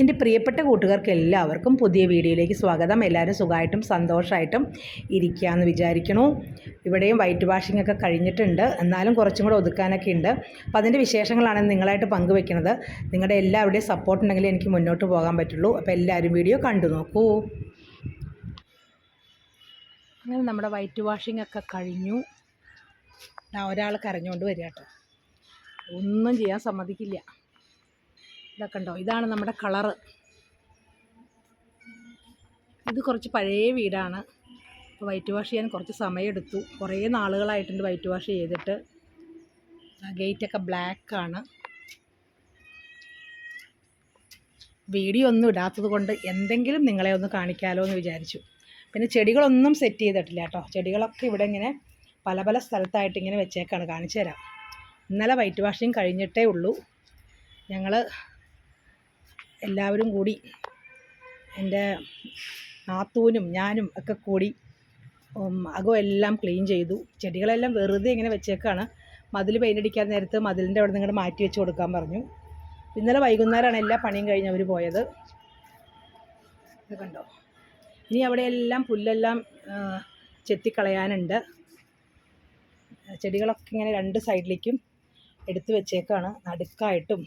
എന്റെ പ്രിയപ്പെട്ട കൂട്ടുകാർക്ക് എല്ലാവർക്കും പുതിയ വീഡിയോയിലേക്ക് സ്വാഗതം. എല്ലാവരും സുഖമായിട്ടും സന്തോഷമായിട്ടും ഇരിക്കുകയെന്ന് വിചാരിക്കണു. ഇവിടെയും വൈറ്റ് വാഷിംഗ് ഒക്കെ കഴിഞ്ഞിട്ടുണ്ട്. എന്നാലും കുറച്ചും കൂടെ ഒതുക്കാനൊക്കെ ഉണ്ട്. അപ്പോൾ അതിന്റെ വിശേഷങ്ങളാണ് നിങ്ങളായിട്ട് പങ്കുവെക്കുന്നത്. നിങ്ങളുടെ എല്ലാവരുടെയും സപ്പോർട്ട് ഉണ്ടെങ്കിൽ എനിക്ക് മുന്നോട്ട് പോകാൻ പറ്റുള്ളൂ. അപ്പോൾ എല്ലാവരും വീഡിയോ കണ്ടു നോക്കൂ. അങ്ങനെ നമ്മുടെ വൈറ്റ് വാഷിംഗ് ഒക്കെ കഴിഞ്ഞു. ഒരാൾ കരഞ്ഞുകൊണ്ട് വരിക കേട്ടോ. ഒന്നും ചെയ്യാൻ സമ്മതിക്കില്ല. ഇതൊക്കെ ഉണ്ടോ? ഇതാണ് നമ്മുടെ കളറ്. ഇത് കുറച്ച് പഴയ വീടാണ്. അപ്പോൾ വൈറ്റ് വാഷ് ചെയ്യാൻ കുറച്ച് സമയമെടുത്തു. കുറേ നാളുകളായിട്ടുണ്ട് വൈറ്റ് വാഷ് ചെയ്തിട്ട്. ഗേറ്റൊക്കെ ബ്ലാക്കാണ് വീഡിയോ ഒന്നും ഇടാത്തത് കൊണ്ട് എന്തെങ്കിലും നിങ്ങളെ ഒന്ന് കാണിക്കാമല്ലോ എന്ന് വിചാരിച്ചു. പിന്നെ ചെടികളൊന്നും സെറ്റ് ചെയ്തിട്ടില്ല കേട്ടോ. ചെടികളൊക്കെ ഇവിടെ ഇങ്ങനെ പല പല സ്ഥലത്തായിട്ട് ഇങ്ങനെ വെച്ചേക്കാണ്. കാണിച്ചു തരാം. ഇന്നലെ വൈറ്റ് വാഷിങ് കഴിഞ്ഞിട്ടേ ഉള്ളൂ. ഞങ്ങൾ എല്ലാവരും കൂടി എന്റെ നാത്തൂനും ഞാനും ഒക്കെ കൂടി അകം എല്ലാം ക്ലീൻ ചെയ്തു. ചെടികളെല്ലാം വെറുതെ ഇങ്ങനെ വെച്ചേക്കാണ്. മതിൽ പെയിന്റ് അടിക്കാൻ നേരത്ത് മതിലിന്റെ അവിടെ നിന്ന് മാറ്റി വെച്ച് കൊടുക്കാൻ പറഞ്ഞു. ഇന്നലെ വൈകുന്നേരമാണ് എല്ലാ പണിയും കഴിഞ്ഞ് അവർ പോയത്. ഇത് കണ്ടോ? ഇനി അവിടെ എല്ലാം പുല്ലെല്ലാം ചെത്തിക്കളയാനുണ്ട്. ചെടികളൊക്കെ ഇങ്ങനെ രണ്ട് സൈഡിലേക്കും എടുത്തു വെച്ചേക്കാണ്. നടുക്കായിട്ടും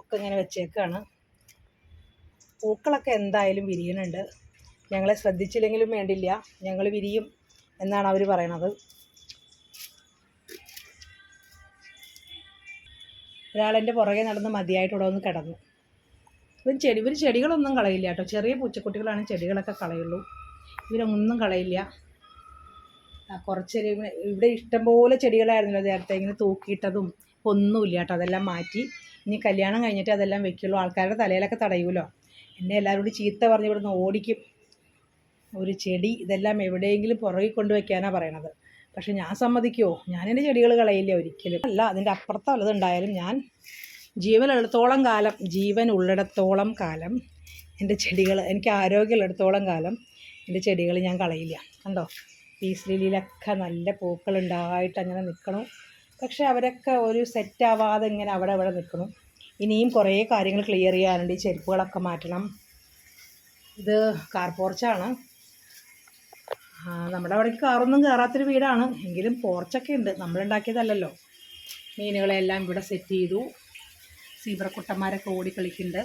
ഒക്കെ ഇങ്ങനെ വെച്ചേക്കാണ്. പൂക്കളൊക്കെ എന്തായാലും വിരിയുന്നുണ്ട്. ഞങ്ങളെ ശ്രദ്ധിച്ചില്ലെങ്കിലും വേണ്ടില്ല. ഞങ്ങൾ വിരിയും എന്നാണ് അവർ പറയണത്. ഒരാളെന്റെ പുറകെ നടന്ന് മതിയായിട്ട് ഒന്ന് കിടന്നു. ഇവൻ ചെടി ഇവർ ചെടികളൊന്നും കളയില്ല കേട്ടോ. ചെറിയ പൂച്ചക്കുട്ടികളാണ് ചെടികളൊക്കെ കളയുള്ളൂ. ഇവരൊന്നും കളയില്ല. കുറച്ച് ഇവിടെ- ഇഷ്ടം ഇഷ്ടംപോലെ ചെടികളായിരുന്നല്ലോ നേരത്തെ. ഇങ്ങനെ തൂക്കിയിട്ടതും ഒന്നുമില്ല കേട്ടോ. അതെല്ലാം മാറ്റി. ഇനി കല്യാണം കഴിഞ്ഞിട്ട് അതെല്ലാം വെക്കുള്ളൂ. ആൾക്കാരുടെ തലയിലൊക്കെ തടയൂലോ. എന്നെ എല്ലാവരും കൂടി ചീത്ത പറഞ്ഞ് ഇവിടുന്ന് ഓടിക്കും. ഒരു ചെടി ഇതെല്ലാം എവിടെയെങ്കിലും പുറകിൽ കൊണ്ടുവയ്ക്കാനാണ് പറയണത്. പക്ഷെ ഞാൻ സമ്മതിക്കുമോ ഞാൻ എന്റെ ചെടികൾ കളയില്ല ഒരിക്കലും? അല്ല അതിന്റെ അപ്പുറത്ത് വല്ലതുണ്ടായാലും ഞാൻ ജീവനുള്ളിടത്തോളം കാലം ജീവൻ ഉള്ളിടത്തോളം കാലം എന്റെ ചെടികൾ എനിക്ക് ആരോഗ്യമുള്ളിടത്തോളം കാലം എന്റെ ചെടികൾ ഞാൻ കളയില്ല. കണ്ടോ? പീസ് ലില്ലിയിലൊക്കെ നല്ല പൂക്കളുണ്ടായിട്ട് അങ്ങനെ നിൽക്കണം. പക്ഷേ അവരൊക്കെ ഒരു സെറ്റാവാതെ ഇങ്ങനെ അവിടെ അവിടെ നിൽക്കണം. ഇനിയും കുറേ കാര്യങ്ങൾ ക്ലിയർ ചെയ്യാനുണ്ട്. ഈ ചെരുപ്പുകളൊക്കെ മാറ്റണം. ഇത് കാർ പോർച്ചാണ് നമ്മുടെ അവിടേക്ക് കാറൊന്നും കയറാത്തൊരു വീടാണ്. എങ്കിലും പോർച്ചൊക്കെ ഉണ്ട്. നമ്മളുണ്ടാക്കിയതല്ലല്ലോ മീനുകളെല്ലാം ഇവിടെ സെറ്റ് ചെയ്തു. സീബ്രക്കുട്ടന്മാരൊക്കെ ഓടിക്കളിക്കുന്നുണ്ട്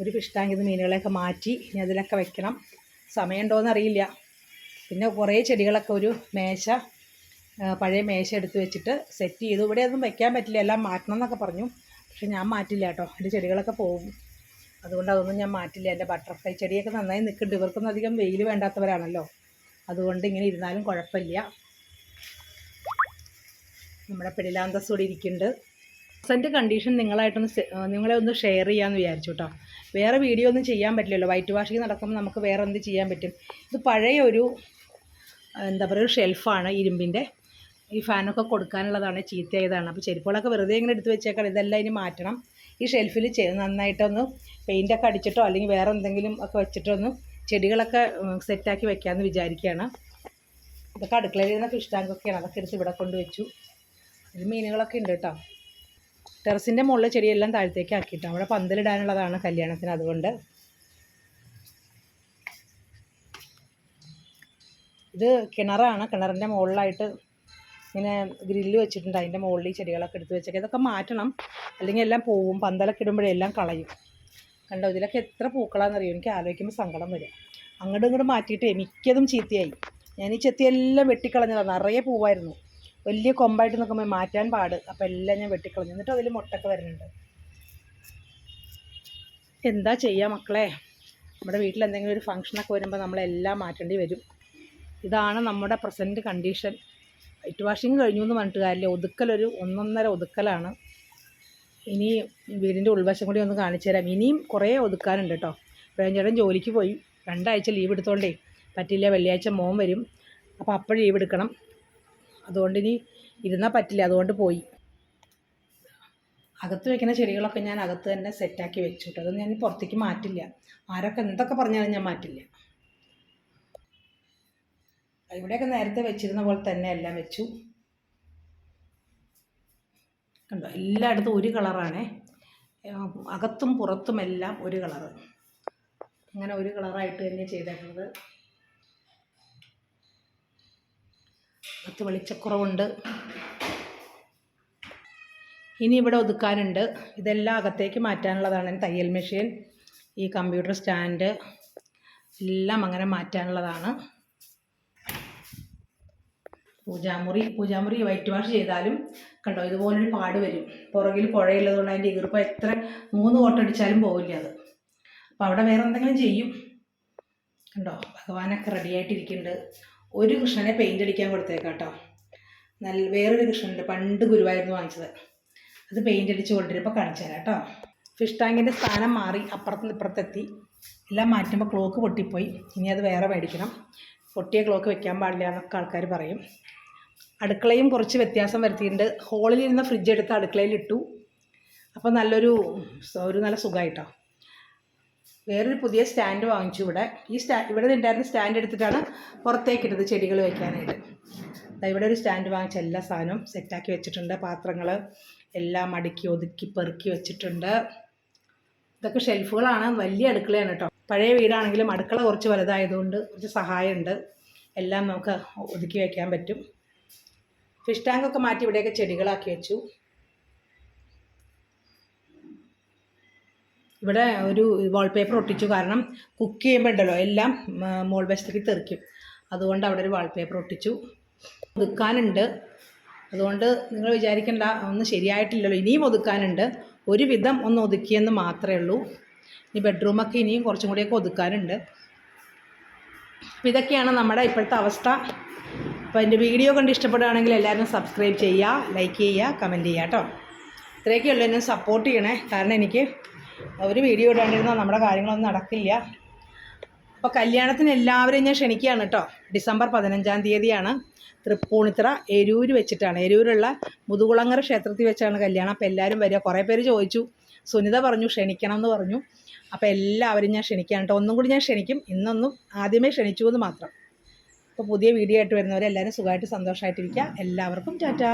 ഒരു ഫിഷ് ടാങ്കിൽ നിന്ന് മീനുകളെയൊക്കെ മാറ്റി ഇനി അതിലൊക്കെ വെക്കണം. സമയമുണ്ടോയെന്ന് അറിയില്ല. പിന്നെ കുറേ ചെടികളൊക്കെ ഒരു മേശ പഴയ മേശ എടുത്ത് വെച്ചിട്ട് സെറ്റ് ചെയ്തു. ഇവിടെ ഒന്നും വെക്കാൻ പറ്റില്ല. എല്ലാം മാറ്റണം എന്നൊക്കെ പറഞ്ഞു. പക്ഷെ ഞാൻ മാറ്റില്ല കേട്ടോ. എന്റെ ചെടികളൊക്കെ പോകും. അതുകൊണ്ട് അതൊന്നും ഞാൻ മാറ്റില്ല. എന്റെ ബട്ടർഫ്ലൈ ചെടിയൊക്കെ നന്നായി നിൽക്കുന്നുണ്ട്. ഇവർക്കൊന്നും അധികം വെയിൽ വേണ്ടാത്തവരാണല്ലോ. അതുകൊണ്ട് ഇങ്ങനെ ഇരുന്നാലും കുഴപ്പമില്ല. നമ്മുടെ പെടിലാന്തസ് കൂടി ഇരിക്കുന്നുണ്ട്. പ്രസന്റ് കണ്ടീഷൻ നിങ്ങളായിട്ടൊന്ന് നിങ്ങളെ ഒന്ന് ഷെയർ ചെയ്യാമെന്ന് വിചാരിച്ചു കേട്ടോ. വേറെ വീഡിയോ ഒന്നും ചെയ്യാൻ പറ്റില്ലല്ലോ. വൈറ്റ് വാഷിങ് നടക്കുമ്പോൾ നമുക്ക് വേറെ എന്ത് ചെയ്യാൻ പറ്റും? ഇത് പഴയ ഒരു എന്താ പറയുക ഷെൽഫാണ് ഇരുമ്പിന്റെ. ഈ ഫാനൊക്കെ കൊടുക്കാനുള്ളതാണ് ചീത്തയായതാണ്. അപ്പോൾ ചെരുപ്പുകളൊക്കെ വെറുതെ ഇങ്ങനെ എടുത്ത് വെച്ചേക്കാം ഇതെല്ലാം ഇനി മാറ്റണം. ഈ ഷെൽഫിൽ നന്നായിട്ടൊന്ന് പെയിന്റൊക്കെ അടിച്ചിട്ടോ അല്ലെങ്കിൽ വേറെ എന്തെങ്കിലും ഒക്കെ വെച്ചിട്ടൊന്ന് ചെടികളൊക്കെ സെറ്റാക്കി വെക്കാമെന്ന് വിചാരിക്കുകയാണ് ഇതൊക്കെ അടുക്കളയിൽ ഇരുന്ന ഫിഷ് ടാങ്കൊക്കെയാണ് അതൊക്കെ എടുത്ത് ഇവിടെ കൊണ്ട് വെച്ചു. ഇത് മീനുകളൊക്കെ ഉണ്ട് കേട്ടോ. ടെറസിന്റെ മുകളിൽ ചെടിയെല്ലാം താഴത്തേക്ക് ആക്കിയിട്ടോ. അവിടെ പന്തലിടാനുള്ളതാണ് കല്യാണത്തിന് അതുകൊണ്ട്. ഇത് കിണറാണ്. കിണറിന്റെ മുകളിലായിട്ട് ഇങ്ങനെ ഗ്രില്ല് വെച്ചിട്ടുണ്ട്. അതിന്റെ മുകളിൽ ചെടികളൊക്കെ എടുത്ത് വെച്ചേക്കുക ഇതൊക്കെ മാറ്റണം. അല്ലെങ്കിൽ എല്ലാം പോവും. പന്തലൊക്കെ ഇടുമ്പോഴേ എല്ലാം കളയും. കണ്ടോ? ഇതിലൊക്കെ എത്ര പൂക്കളാണെന്നറിയോ? എനിക്ക് ആലോചിക്കുമ്പോൾ സങ്കടം വരും അങ്ങോട്ടും ഇങ്ങോട്ടും മാറ്റിയിട്ടേ മിക്കതും ചീത്തയായി. ഞാൻ ഈ ചെത്തിയെല്ലാം വെട്ടിക്കളഞ്ഞതാണ് നിറയെ പൂവായിരുന്നു. വലിയ കൊമ്പായിട്ട് നിൽക്കുമ്പോൾ മാറ്റാൻ പാട്. അപ്പോൾ എല്ലാം ഞാൻ വെട്ടിക്കളഞ്ഞു. എന്നിട്ട് അതിൽ മുട്ടൊക്കെ വരുന്നുണ്ട്. എന്താ ചെയ്യുക മക്കളെ? നമ്മുടെ വീട്ടിൽ എന്തെങ്കിലും ഒരു ഫങ്ഷനൊക്കെ വരുമ്പോൾ നമ്മളെല്ലാം മാറ്റേണ്ടി വരും. ഇതാണ് നമ്മുടെ പ്രസന്റ് കണ്ടീഷൻ വൈറ്റ് വാഷിങ് കഴിഞ്ഞു എന്ന് പറഞ്ഞിട്ട് കാര്യമില്ല. ഒതുക്കലൊരു ഒന്നൊന്നര ഒതുക്കലാണ്. ഇനി വീടിന്റെ ഉൾവശം കൂടി ഒന്ന് കാണിച്ചു തരാം. ഇനിയും കുറേ ഒതുക്കാനുണ്ട് കേട്ടോ. പ്രേംചേട്ടൻ ജോലിക്ക് പോയി. രണ്ടാഴ്ച ലീവ് എടുത്തോണ്ടേ പറ്റില്ല. വെള്ളിയാഴ്ച മോൻ വരും. അപ്പോൾ അപ്പോൾ ലീവ് എടുക്കണം. അതുകൊണ്ട് ഇനി ഇരുന്നാൽ പറ്റില്ല. അതുകൊണ്ട് പോയി. അകത്ത് വെക്കുന്ന ചെടികളൊക്കെ ഞാൻ അകത്ത് തന്നെ സെറ്റാക്കി വെച്ചു കേട്ടോ. അതൊന്നും ഞാൻ പുറത്തേക്ക് മാറ്റില്ല. ആരൊക്കെ എന്തൊക്കെ പറഞ്ഞാലും ഞാൻ മാറ്റില്ല. ഇവിടെയൊക്കെ നേരത്തെ വെച്ചിരുന്ന പോലെ തന്നെ എല്ലാം വെച്ചു. കണ്ടോ എല്ലായിടത്തും ഒരു കളറാണേ. അകത്തും പുറത്തും എല്ലാം ഒരു കളറ്. അങ്ങനെ ഒരു കളറായിട്ട് തന്നെ ചെയ്തേക്കുന്നത്. അകത്ത് വെളിച്ചക്കുറവുണ്ട്. ഇനി ഇവിടെ ഒതുക്കാനുണ്ട്. ഇതെല്ലാം അകത്തേക്ക് മാറ്റാനുള്ളതാണ് തയ്യൽ മെഷീൻ. ഈ കമ്പ്യൂട്ടർ സ്റ്റാൻഡ് എല്ലാം അങ്ങനെ മാറ്റാനുള്ളതാണ്. പൂജാമുറി പൂജാമുറി വൈറ്റ് വാഷ് ചെയ്താലും കണ്ടോ ഇതുപോലൊരു പാട് വരും. പുറകിൽ പുഴയുള്ളതുകൊണ്ട് അതിന്റെ ഈർപ്പം എത്ര മൂന്ന് കോട്ടടിച്ചാലും പോവില്ല അത്. അപ്പോൾ അവിടെ വേറെ എന്തെങ്കിലും ചെയ്യും. കണ്ടോ? ഭഗവാനൊക്കെ റെഡി ആയിട്ടിരിക്കുന്നുണ്ട്. ഒരു കൃഷ്ണനെ പെയിന്റ് അടിക്കാൻ കൊടുത്തേക്കാട്ടോ. നല്ല വേറൊരു കൃഷ്ണനുണ്ട്. പണ്ട് ഗുരുവായൂർന്ന് വാങ്ങിച്ചത്. അത് പെയിന്റ് അടിച്ച് കൊണ്ടുവരുമ്പോൾ കാണിച്ചു തരാം കേട്ടോ. ഫിഷ് ടാങ്കിന്റെ സ്ഥാനം മാറി അപ്പുറത്ത് ഇപ്പുറത്തെത്തി. എല്ലാം മാറ്റുമ്പോൾ ക്ലോക്ക് പൊട്ടിപ്പോയി. ഇനി അത് വേറെ മേടിക്കണം. പൊട്ടിയ ക്ലോക്ക് വെക്കാൻ പാടില്ല എന്നൊക്കെ ആൾക്കാർ പറയും. അടുക്കളയും കുറച്ച് വ്യത്യാസം വരുത്തിയിട്ടുണ്ട്. ഹോളിലിരുന്ന ഫ്രിഡ്ജ് എടുത്ത് അടുക്കളയിലിട്ടു. അപ്പോൾ നല്ലൊരു ഒരു നല്ല സുഖമായിട്ടോ വേറൊരു പുതിയ സ്റ്റാൻഡ് വാങ്ങിച്ചു ഇവിടെ. ഈ സ്റ്റാ ഇവിടെ ഉണ്ടായിരുന്ന സ്റ്റാൻഡ് എടുത്തിട്ടാണ് പുറത്തേക്കിട്ടത് ചെടികൾ വയ്ക്കാനായിട്ട് ഇവിടെ ഒരു സ്റ്റാൻഡ് വാങ്ങിച്ച എല്ലാ സാധനവും സെറ്റാക്കി വെച്ചിട്ടുണ്ട്. പാത്രങ്ങൾ എല്ലാം അടുക്കി ഒതുക്കി പെറുക്കി വെച്ചിട്ടുണ്ട്. ഇതൊക്കെ ഷെൽഫുകളാണ് വലിയ അടുക്കളയാണ് കേട്ടോ. പഴയ വീടാണെങ്കിലും അടുക്കള കുറച്ച് വലുതായതുകൊണ്ട് കുറച്ച് സഹായമുണ്ട്. എല്ലാം നമുക്ക് ഒതുക്കി വയ്ക്കാൻ പറ്റും. ഫിഷ് ടാങ്കൊക്കെ മാറ്റി ഇവിടെയൊക്കെ ചെടികളാക്കി വെച്ചു. ഇവിടെ ഒരു വാൾപേപ്പർ ഒട്ടിച്ചു. കാരണം കുക്ക് ചെയ്യുമ്പോൾ ഉണ്ടല്ലോ എല്ലാം മോൾ വശത്തേക്ക് തെറിക്കും. അതുകൊണ്ട് അവിടെ ഒരു വാൾപേപ്പർ ഒട്ടിച്ചു. ഒതുക്കാനുണ്ട്. അതുകൊണ്ട് നിങ്ങൾ വിചാരിക്കേണ്ട ഒന്നും ശരിയായിട്ടില്ലല്ലോ. ഇനിയും ഒതുക്കാനുണ്ട്. ഒരു വിധം ഒന്ന് ഒതുക്കിയെന്ന് മാത്രമേ ഉള്ളൂ. ഇനി ബെഡ്റൂമൊക്കെ ഇനിയും കുറച്ചും കൂടിയൊക്കെ ഒതുക്കാനുണ്ട്. ഇതൊക്കെയാണ് നമ്മുടെ ഇപ്പോഴത്തെ അവസ്ഥ. അപ്പോൾ എന്റെ വീഡിയോ കണ്ട് ഇഷ്ടപ്പെടുകയാണെങ്കിൽ എല്ലാവരും സബ്സ്ക്രൈബ് ചെയ്യുക ലൈക്ക് ചെയ്യുക കമന്റ് ചെയ്യുക കേട്ടോ. ഇത്രയൊക്കെ എന്നെ സപ്പോർട്ട് ചെയ്യണേ. കാരണം എനിക്ക് ഒരു വീഡിയോ ഇടാണ്ടിരുന്നാൽ നമ്മുടെ കാര്യങ്ങളൊന്നും നടക്കില്ല. അപ്പോൾ കല്യാണത്തിന് എല്ലാവരെയും ഞാൻ ക്ഷണിക്കുകയാണ് കേട്ടോ. ഡിസംബർ പതിനഞ്ചാം തീയതിയാണ്. തൃപ്പൂണിത്തറ എരൂര് വെച്ചിട്ടാണ്. എരൂരുള്ള മുതുകുളങ്ങര ക്ഷേത്രത്തിൽ വെച്ചാണ് കല്യാണം. അപ്പോൾ എല്ലാവരും വരിക. കുറേ പേര് ചോദിച്ചു. സുനിത പറഞ്ഞു ക്ഷണിക്കണം എന്ന് പറഞ്ഞു. അപ്പോൾ എല്ലാവരും ഞാൻ ക്ഷണിക്കാൻ കേട്ടോ. ഒന്നും കൂടി ഞാൻ ക്ഷണിക്കും. ഇന്നൊന്നും ആദ്യമേ ക്ഷണിച്ചു എന്ന് മാത്രം. അപ്പോൾ പുതിയ വീഡിയോ ആയിട്ട് വരുന്നവരെ എല്ലാവരും സുഖമായിട്ട് സന്തോഷമായിട്ടിരിക്കുക. എല്ലാവർക്കും ടാറ്റാ.